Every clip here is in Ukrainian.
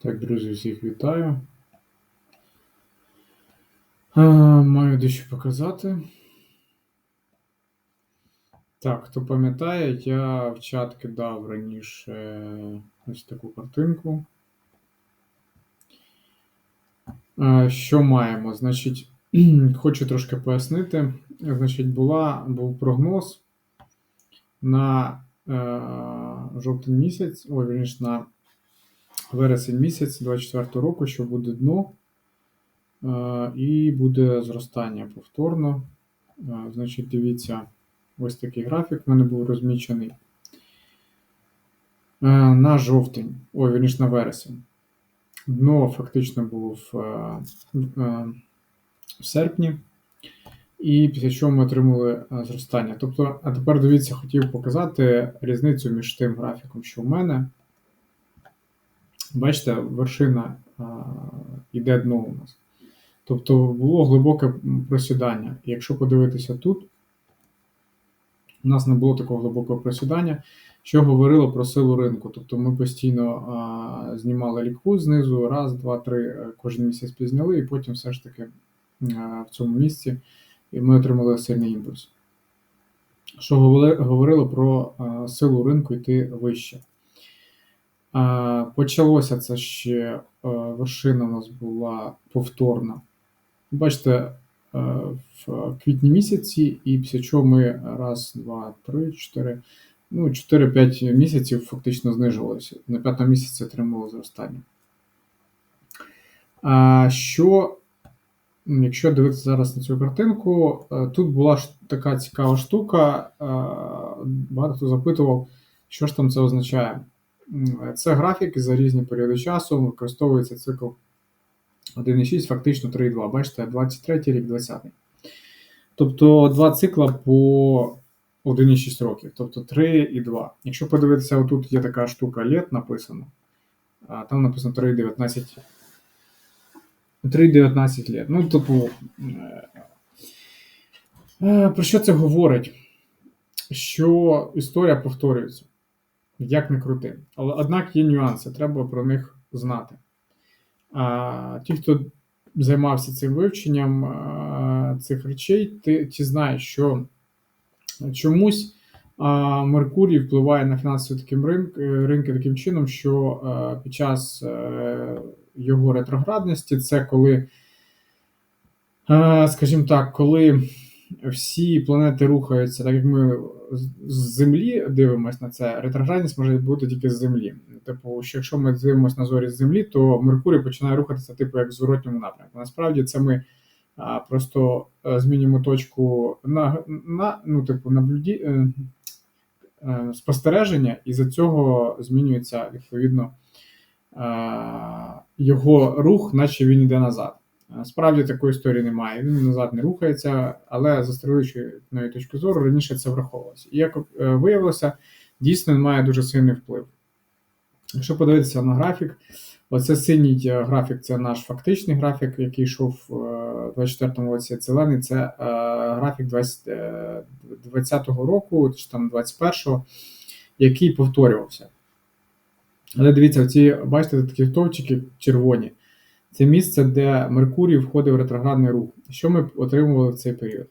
Так, друзі, всіх вітаю. А, Маю дещо показати. Так, хто пам'ятає, я в чат кидав раніше ось таку картинку. А, Що маємо? Значить, хочу трошки пояснити. Значить, була, був прогноз на е, жовтень місяць, ой, вірніше, на вересень місяць 24 року, що буде дно, е, і буде зростання повторно. Е, Значить, дивіться, ось такий графік в мене був розмічений. Е, На жовтень, ой, вірніше, на вересень. Дно фактично було в, в, серпні, і після чого ми отримали зростання. Тобто, а тепер дивіться, хотів показати різницю між тим графіком, що в мене. Бачите, вершина а, іде дно у нас. Тобто було глибоке просідання. Якщо подивитися тут, у нас не було такого глибокого просідання, що говорило про силу ринку. Тобто ми постійно а, знімали лікву знизу, раз, два, три, е, кожен місяць пізняли, і потім все ж таки а, в цьому місці ми отримали сильний імпульс. Що говорило про а, силу ринку йти вище. Почалося це ще а, вершина у нас була повторна. Бачите, а, в квітні місяці, і після чого ми раз, два, три, чотири, ну, 4-5 місяців фактично знижувалися. На п'ятому місяці отримували зростання. А, Що, якщо дивитися зараз на цю картинку, тут була така цікава штука. Багато хто запитував, що ж там це означає. Це графік за різні періоди часу, використовується цикл 1,6, фактично 3,2. Бачите, 23 рік, 20. Тобто два цикла по 1,6 років, тобто 3 і 2. Якщо подивитися, отут є така штука LED написано, там написано 3,19 3,19 лет. Ну, типу, про що це говорить? Що історія повторюється як не крути. Але однак є нюанси, треба про них знати. А, Ті, хто займався цим вивченням а, цих речей, ті, ті знають, що чомусь а, Меркурій впливає на фінансові такі ринки, ринки таким чином, що а, під час а, е, його ретроградності це коли, а, скажімо так, коли всі планети рухаються, так як ми з Землі дивимося на це, ретроградність може бути тільки з Землі. Типу, що якщо ми дивимося на зорі з Землі, то Меркурій починає рухатися, типу, як в зворотньому напрямку. Насправді це ми а, просто а, змінюємо точку на на ну, типу, наблюді, е, е, спостереження, і за цього змінюється відповідно е, його рух, наче він йде назад. Справді такої історії немає. Він назад не рухається, але з астрологічної точки зору раніше це враховувалося. І як е, виявилося, дійсно він має дуже сильний вплив. Якщо подивитися на графік, оце синій е, графік це наш фактичний графік, який йшов у 24-му році. Зелений це е, графік 20-го року, чи там 21-го, який повторювався. Але дивіться, ці, бачите, такі товчики червоні. Це місце, де Меркурій входив в ретроградний рух. Що ми отримували в цей період?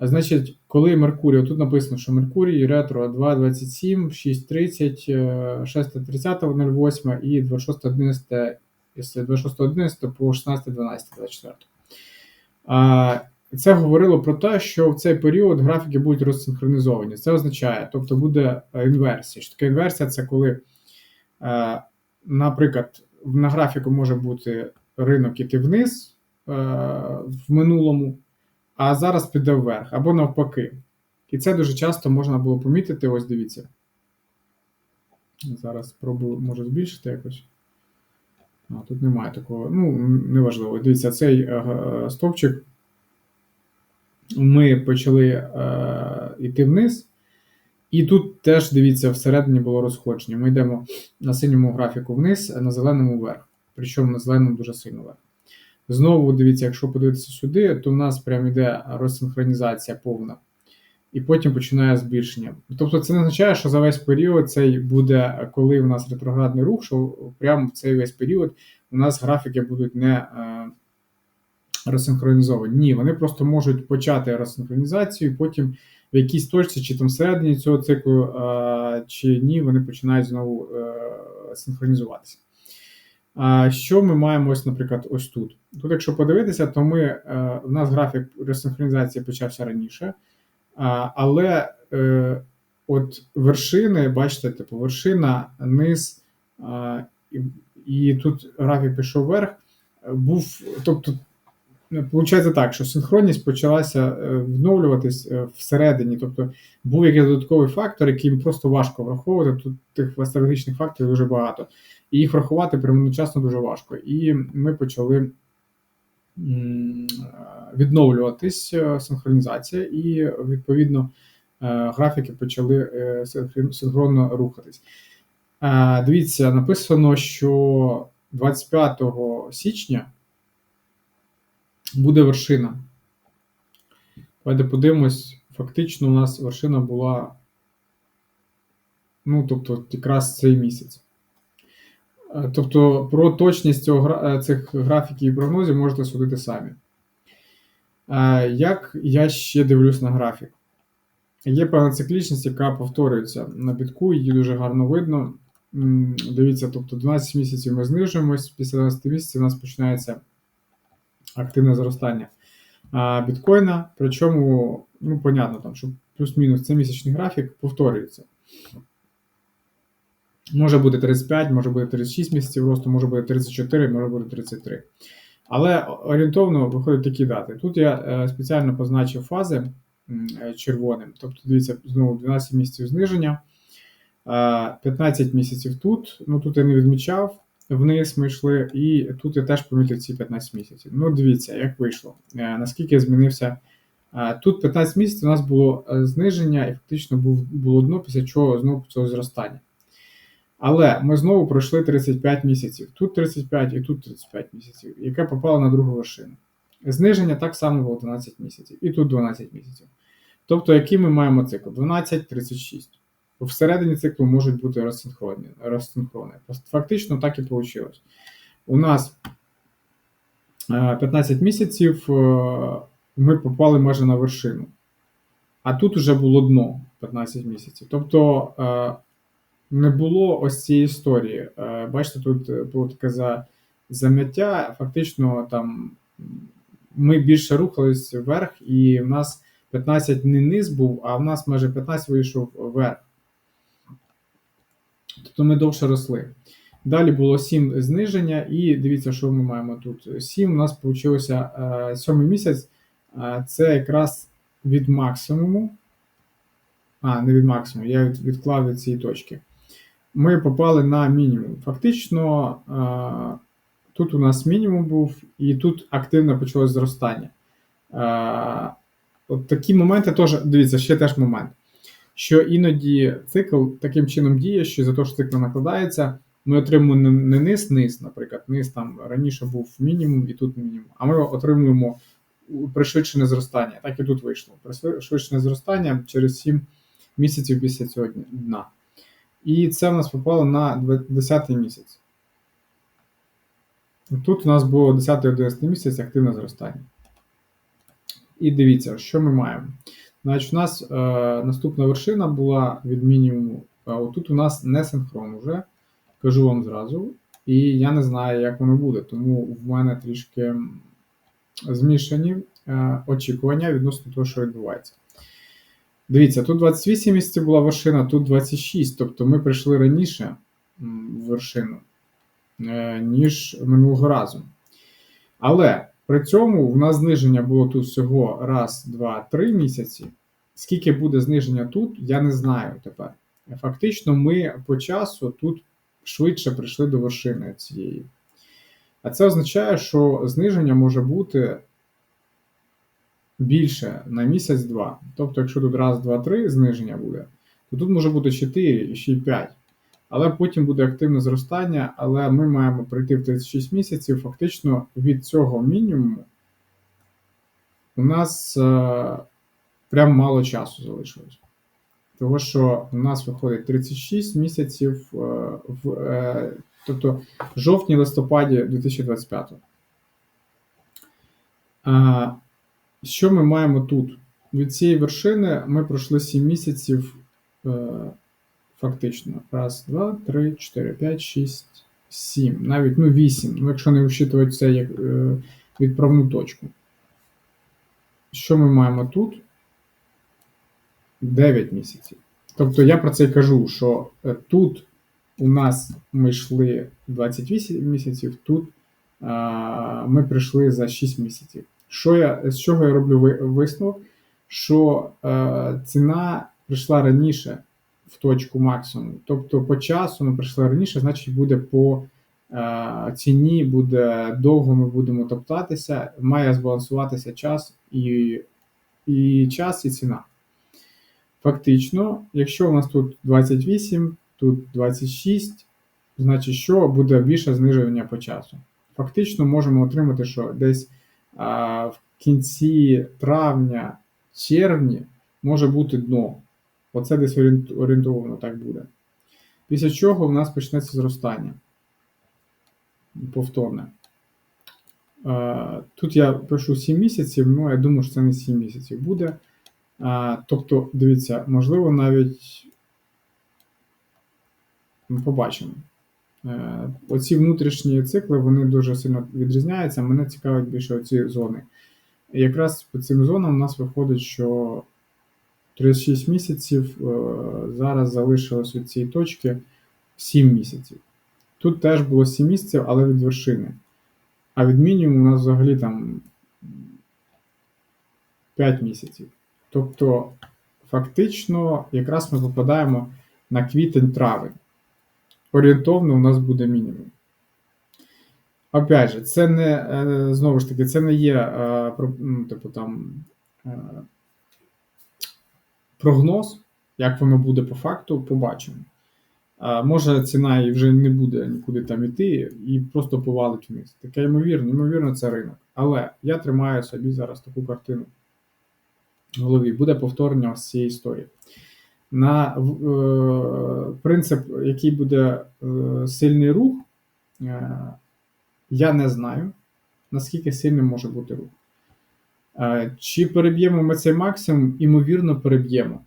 Значить, коли Меркурій, тут написано, що Меркурій ретро 2,27, 6,30, 6.30.08 і 26.11 26.11 по 16.12.24. Це говорило про те, що в цей період графіки будуть розсинхронізовані. Це означає, тобто буде інверсія. Що таке інверсія? Це коли, е, наприклад, на графіку може бути ринок іти вниз е, в минулому, а зараз піде вверх, або навпаки. І це дуже часто можна було помітити. Ось дивіться. Зараз спробую, може збільшити якось. А, Тут немає такого. Ну, неважливо. Дивіться, цей е, стовпчик. Ми почали е, йти вниз. І тут теж дивіться, всередині було розходження. Ми йдемо на синьому графіку вниз, а на зеленому вверх. Причому на зеленому дуже сильно вверх. Знову дивіться, якщо подивитися сюди, то в нас прямо йде розсинхронізація повна. і потім починає збільшення. Тобто це не означає, що за весь період цей буде, коли у нас ретроградний рух, що прямо в цей весь період у нас графіки будуть не е, розсинхронізовані. Ні, вони просто можуть почати розсинхронізацію, потім в якійсь точці, чи там всередині цього циклу, чи ні, вони починають знову е, синхронізуватися. Що ми маємо ось, наприклад, ось тут? Тут, якщо подивитися, то ми, е, у нас графік розсинхронізації почався раніше, але е, от вершини, бачите, типу, вершина, низ, і тут графік пішов вверх, був, тобто, Получається так, що синхронність почалася е, відновлюватись всередині, тобто був якийсь додатковий фактор, який просто важко враховувати. Тут тих астрологічних факторів дуже багато і їх врахувати прямо дуже важко. І ми почали відновлюватись е, синхронізація, і відповідно е, графіки почали е, синхронно рухатись. Дивіться, написано, що 25 січня буде вершина. Давайте подивимось, фактично, у нас вершина була, ну, тобто, якраз цей місяць. Е, тобто про точність цього, е, цих графіків і прогнозів можете судити самі. Е, як я ще дивлюсь на графік? Є певна циклічність, яка повторюється на бітку, її дуже гарно видно. Дивіться, тобто 12 місяців ми знижуємось, після 12 місяців у нас починається активне зростання біткоїна. Причому, ну, понятно, там, що плюс-мінус цей місячний графік повторюється. Може бути 35, може бути 36 місяців росту, може бути 34, може бути 33. Але орієнтовно виходять такі дати. Тут я е, спеціально позначив фази е, червоним. Тобто, дивіться, знову 12 місяців зниження, 15 е, місяців тут. Ну тут я не відмічав, вниз ми йшли, і тут я теж помітив ці 15 місяців. Ну, дивіться, як вийшло, наскільки змінився. Тут 15 місяців у нас було зниження, і фактично було дно, після чого знову цього зростання. Але ми знову пройшли 35 місяців. Тут 35 і тут 35 місяців, яке попало на другу вершину. Зниження так само було 12 місяців, і тут 12 місяців. Тобто, який ми маємо цикл? 12-36. Всередині циклу можуть бути розсинхрони. розсинхрони. Фактично так і вийшло. У нас 15 е, місяців е, ми попали майже на вершину. А тут вже було дно 15 місяців. Тобто е, не було ось цієї історії. Бачите, тут було таке зам'яття. Фактично, там ми більше рухались вверх, і в нас 15 не низ був, а в нас майже 15 вийшов вверх. Тобто ми довше росли. Далі було 7 зниження, і дивіться, що ми маємо тут. 7 у нас вийшло 7 місяць, це якраз від максимуму. А, не від максимуму, я відклав від цієї точки ми попали на мінімум. Фактично, тут у нас мінімум був, і тут активно почалось зростання. От такі моменти теж, дивіться, ще теж момент. Що іноді цикл таким чином діє, що за те, що цикл накладається, ми отримуємо не низ, низ, наприклад, низ там раніше був мінімум і тут мінімум. А ми отримуємо пришвидшене зростання. Так і тут вийшло. Пришвидшене зростання через 7 місяців після цього дна. І це в нас попало на 10 місяць. Тут у нас було 10-11 місяць активне зростання. І дивіться, що ми маємо. Значить, У нас е, наступна вершина була від мінімуму. А отут у нас не синхрон вже, кажу вам зразу. І я не знаю, як воно буде, тому в мене трішки змішані е, очікування відносно того, що відбувається. Дивіться, тут 28 місяців була вершина, тут 26. Тобто ми прийшли раніше в вершину, е, ніж минулого разу. Але при цьому в нас зниження було тут всього раз, два, три місяці. Скільки буде зниження тут, я не знаю тепер. Фактично, ми по часу тут швидше прийшли до вершини цієї. А це означає, що зниження може бути більше на місяць-два. Тобто, якщо тут раз, два, три зниження буде, то тут може бути 4 і ще й 5. Але потім буде активне зростання, але ми маємо прийти в 36 місяців. Фактично від цього мінімуму у нас е, прям мало часу залишилось. Тому що у нас виходить 36 місяців, е, в, е, тобто жовтні-листопаді 2025. А, Що ми маємо тут? Від цієї вершини ми пройшли 7 місяців фактично. Раз, два, три, чотири, п'ять, шість, сім. Навіть ну, 8. Ну, якщо не вчитувати це як е, відправну точку. Що ми маємо тут? 9 місяців. Тобто я про це й кажу, що е, тут у нас ми йшли 28 місяців, тут а, ми прийшли за 6 місяців. Що я, З чого я роблю висновок? Що е, ціна прийшла раніше в точку максимуму. Тобто по часу ми прийшли раніше, значить буде по е, ціні, буде довго ми будемо топтатися, має збалансуватися час і, і час, і ціна. Фактично, якщо у нас тут 28, тут 26, значить, що буде більше зниження по часу. Фактично, можемо отримати, що десь а, в кінці травня, червні може бути дно. Оце десь орієнтовано так буде. Після чого в нас почнеться зростання. Повторне. Тут я пишу 7 місяців, ну я думаю, що це не 7 місяців буде. Тобто, дивіться, можливо, навіть побачимо. Е, оці внутрішні цикли вони дуже сильно відрізняються. Мене цікавить більше оці зони. І якраз по цим зонам у нас виходить, що 36 місяців е, зараз залишилось у цій точці 7 місяців. Тут теж було 7 місяців, але від вершини. А від мінімуму у нас взагалі там 5 місяців. Тобто, фактично, якраз ми попадаємо на квітень-травень. Орієнтовно у нас буде мінімум. Опять же, це не е, знову ж таки, це не є е, ну, типу, там, прогноз, як воно буде по факту, побачимо. Може, ціна і вже не буде нікуди там іти і просто повалить вниз. Таке ймовірно, ймовірно, це ринок. Але я тримаю собі зараз таку картину в голові. Буде повторення з цієї історії. На е, принцип, який буде е, сильний рух, е, я не знаю, наскільки сильним може бути рух. Чи переб'ємо ми цей максимум? Імовірно, переб'ємо.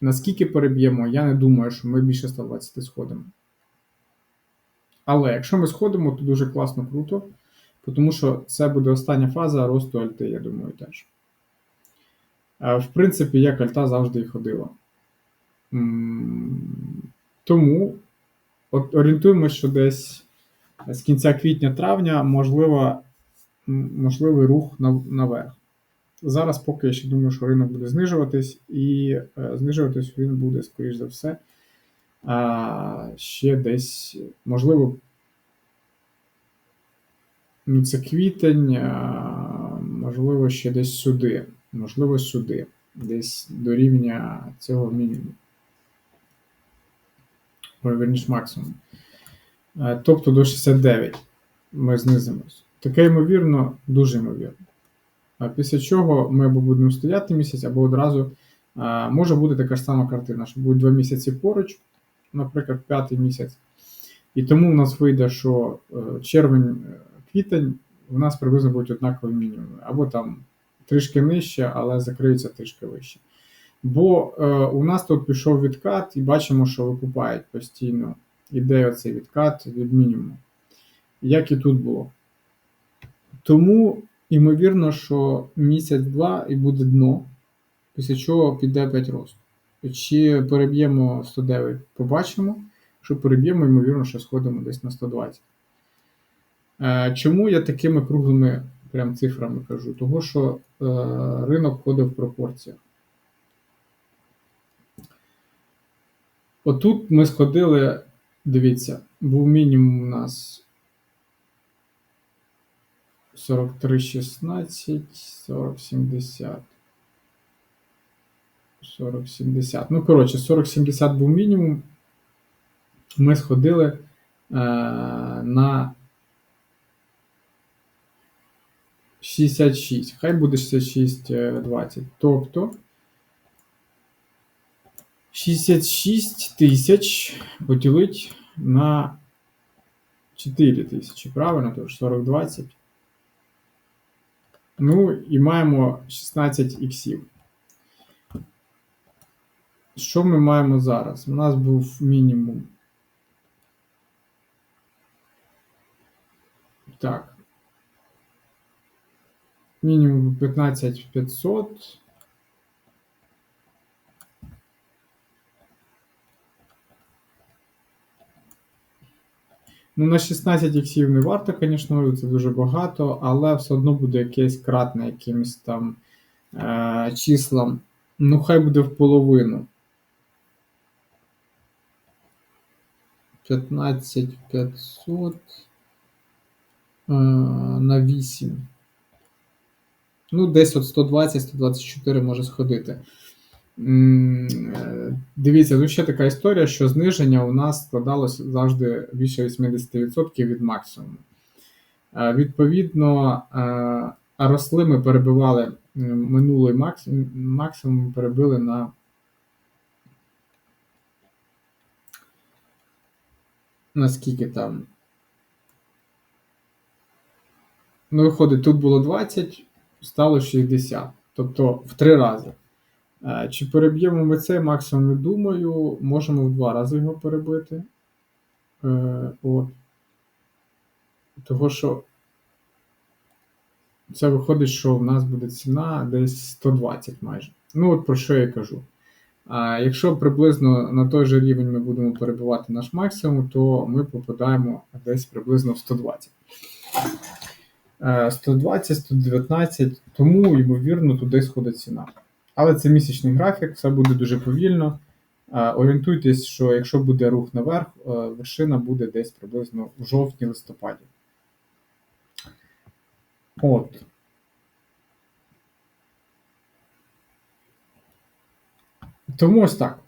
Наскільки переб'ємо, я не думаю, що ми більше 120 сходимо. Але якщо ми сходимо, то дуже класно, круто, тому що це буде остання фаза росту альти, я думаю, теж. В принципі, як альта завжди і ходила. Тому орієнтуємося, що десь з кінця квітня-травня можливо, можливий рух наверх. Зараз поки я ще думаю, що ринок буде знижуватись, і е, знижуватись він буде, скоріш за все, ще десь, можливо, ну це квітень, можливо, ще десь сюди, можливо, сюди, десь до рівня цього мінімуму. Верніш максимум. Е, тобто до 69 ми знизимось. Таке ймовірно, дуже ймовірно. Після чого ми або будемо стояти місяць, або одразу може бути така ж сама картина, що будуть два місяці поруч, наприклад, п'ятий місяць. І тому у нас вийде, що е, червень-квітень е, у нас приблизно будуть однакові мінімуми. Або там трішки нижче, але закриються трішки вище. Бо е, у нас тут пішов відкат, і бачимо, що викупають постійно. Іде оцей відкат від мінімуму. Як і тут було. Тому Ймовірно, що місяць-два і буде дно, після чого піде 5 рост. Чи переб'ємо 109, побачимо. Якщо переб'ємо, ймовірно, що сходимо десь на 120. Е, чому я такими круглими прям цифрами кажу? Того, що е, ринок ходить в пропорціях. Отут ми сходили, дивіться, був мінімум у нас 43, 16, 40, 70. 40, 70. Ну, коротше, 40-70 був мінімум. Ми сходили е, на 66. Хай буде 66, е, 20. Тобто 66 тисяч поділить на 4 тисячі. Правильно? Тож 40, 20. Ну, і маємо 16 іксів. Що ми маємо зараз? У нас був мінімум. Так. Мінімум 15500. Ну, на 16 іксів не варто, звісно, це дуже багато, але все одно буде якесь кратне якимось там е- числам. Ну, хай буде в половину. 15500 е- на 8. Ну, десь от 120-124 може сходити. Е, Дивіться, тут ще така історія, що зниження у нас складалося завжди більше 80% від максимуму. Е, Відповідно, е, росли ми перебивали минулий максимум, максимум перебили на наскільки там. Ну, виходить, тут було 20, стало 60. Тобто в три рази. Е, Чи переб'ємо ми цей максимум, не думаю, можемо в два рази його перебити. Е, От. Того, що це виходить, що в нас буде ціна десь 120 майже. Ну, от про що я кажу. А якщо приблизно на той же рівень ми будемо перебивати наш максимум, то ми попадаємо десь приблизно в 120. Е, 120, 119, тому, ймовірно, туди сходить ціна. Але це місячний графік, все буде дуже повільно. Е, Орієнтуйтесь, що якщо буде рух наверх, е, вершина буде десь приблизно в жовтні-листопаді. От. Тому ось так.